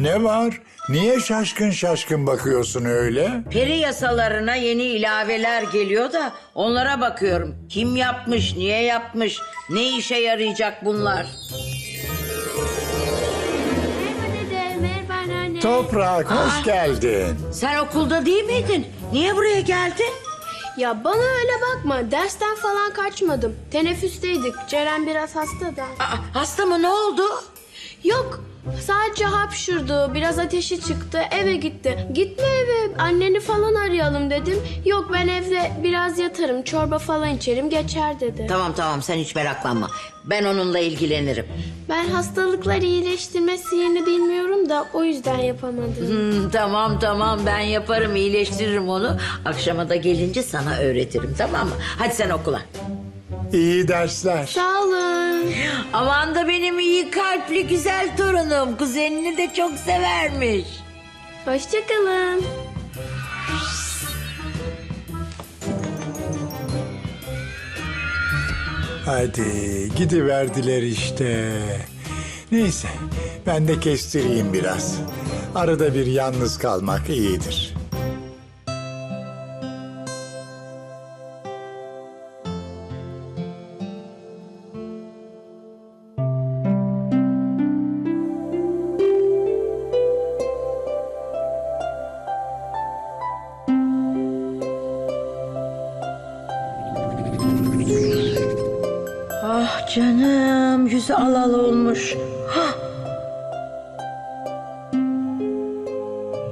Ne var? Niye şaşkın şaşkın bakıyorsun öyle? Peri yasalarına yeni ilaveler geliyor da onlara bakıyorum. Kim yapmış, niye yapmış, ne işe yarayacak bunlar? Merhaba dede, merhaba anneanne. Toprak hoş geldin. Sen okulda değil miydin? Niye buraya geldin? Ya bana öyle bakma, dersten falan kaçmadım. Teneffüsteydik, Ceren biraz hasta da. Aa, hasta mı ne oldu? Yok, sadece hapşurdu, biraz ateşi çıktı, eve gitti. Gitme eve, anneni falan arayalım dedim. Yok ben evde biraz yatarım, çorba falan içerim, geçer dedi. Tamam tamam sen hiç meraklanma. Ben onunla ilgilenirim. Ben hastalıklar iyileştirme sihirini bilmiyorum da o yüzden yapamadım. Hmm, tamam tamam ben yaparım iyileştiririm onu. Akşama da gelince sana öğretirim tamam mı? Hadi sen okula. İyi dersler. Sağ olun. Aman da benim iyi kalpli güzel torunum. Kuzenini de çok severmiş. Hoşçakalın. Hadi gidiverdiler işte. Neyse ben de kestireyim biraz. Arada bir yalnız kalmak iyidir. Ah canım yüzü alal olmuş. Hah.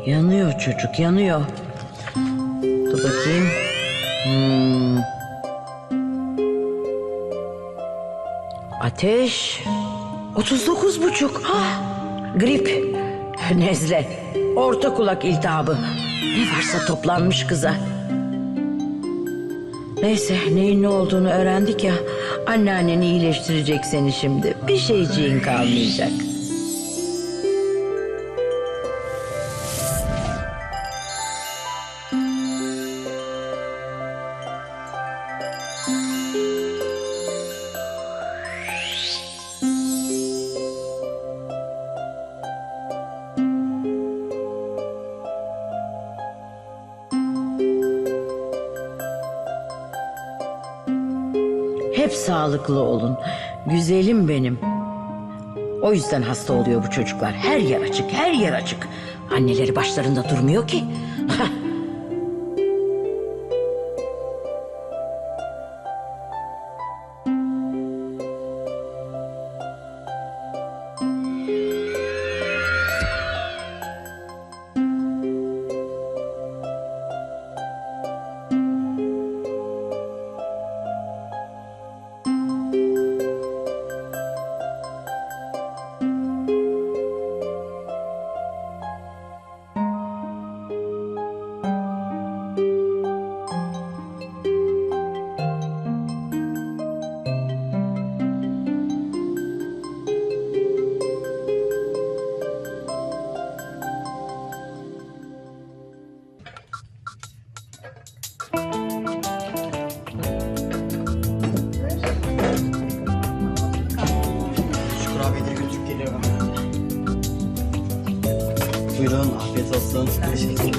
Yanıyor çocuk yanıyor. Dur bakayım. Hmm. Ateş 39 buçuk. Hah. Grip, nezle, orta kulak iltihabı. Ne varsa toplanmış kıza. Neyse neyin ne olduğunu öğrendik ya. Anneannen iyileştirecek seni şimdi. Bir şeyciğin kalmayacak. Hep sağlıklı olun. Güzelim benim. O yüzden hasta oluyor bu çocuklar. Her yer açık, her yer açık. Anneleri başlarında durmuyor ki. Buyurun afiyet olsun. Teşekkürler.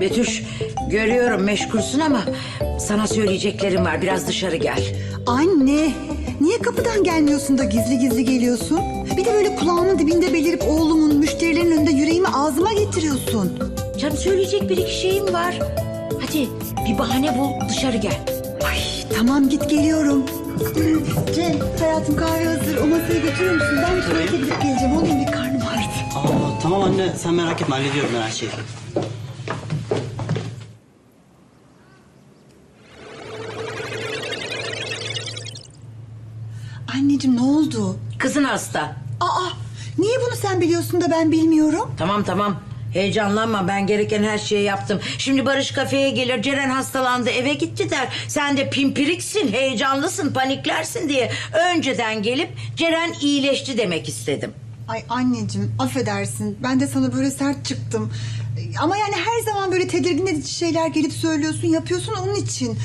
Betüş, görüyorum meşgulsün ama sana söyleyeceklerim var. Biraz dışarı gel. Anne, niye kapıdan gelmiyorsun da gizli gizli geliyorsun? Bir de böyle kulağımın dibinde belirip oğlumun müşterilerin önünde yüreğimi ağzıma getiriyorsun. Canım söyleyecek bir iki şeyim var. Hadi bir bahane bul dışarı gel. Ay tamam git geliyorum. Cem, hayatım kahve hazır. O masaya götürür müsün? Ben tuvalete gidip geleceğim. Oğlum bir karnım ağrıdı. Aa, tamam anne sen merak etme hallediyorum ben her şeyi. Anneciğim ne oldu? Kızın hasta. Aa, niye bunu sen biliyorsun da ben bilmiyorum? Tamam tamam. Heyecanlanma ben gereken her şeyi yaptım. Şimdi Barış kafeye gelir Ceren hastalandı eve gitti der. Sen de pimpiriksin heyecanlısın paniklersin diye önceden gelip Ceren iyileşti demek istedim. Ay anneciğim affedersin. Ben de sana böyle sert çıktım. Ama yani her zaman böyle tedirgin edici şeyler gelip söylüyorsun, yapıyorsun onun için.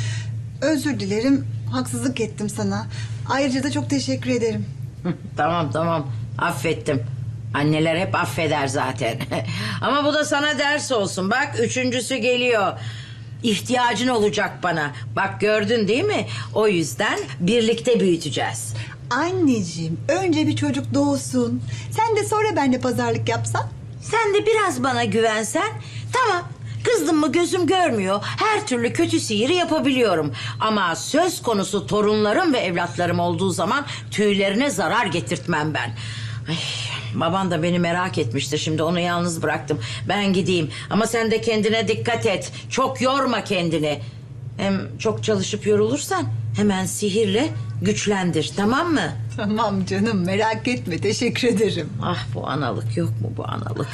Özür dilerim. Haksızlık ettim sana. Ayrıca da çok teşekkür ederim. tamam tamam affettim. Anneler hep affeder zaten. Ama bu da sana ders olsun. Bak üçüncüsü geliyor. İhtiyacın olacak bana. Bak gördün değil mi? O yüzden birlikte büyüteceğiz. Anneciğim önce bir çocuk doğsun. Sen de sonra benimle pazarlık yapsan. Sen de biraz bana güvensen tamam. Kızdım mı gözüm görmüyor. Her türlü kötü sihiri yapabiliyorum. Ama söz konusu torunlarım ve evlatlarım olduğu zaman tüylerine zarar getirtmem ben. Ay, baban da beni merak etmiştir. Şimdi onu yalnız bıraktım. Ben gideyim. Ama sen de kendine dikkat et. Çok yorma kendini. Hem çok çalışıp yorulursan hemen sihirle güçlendir. Tamam mı? Tamam canım merak etme teşekkür ederim. Ah bu analık yok mu bu analık?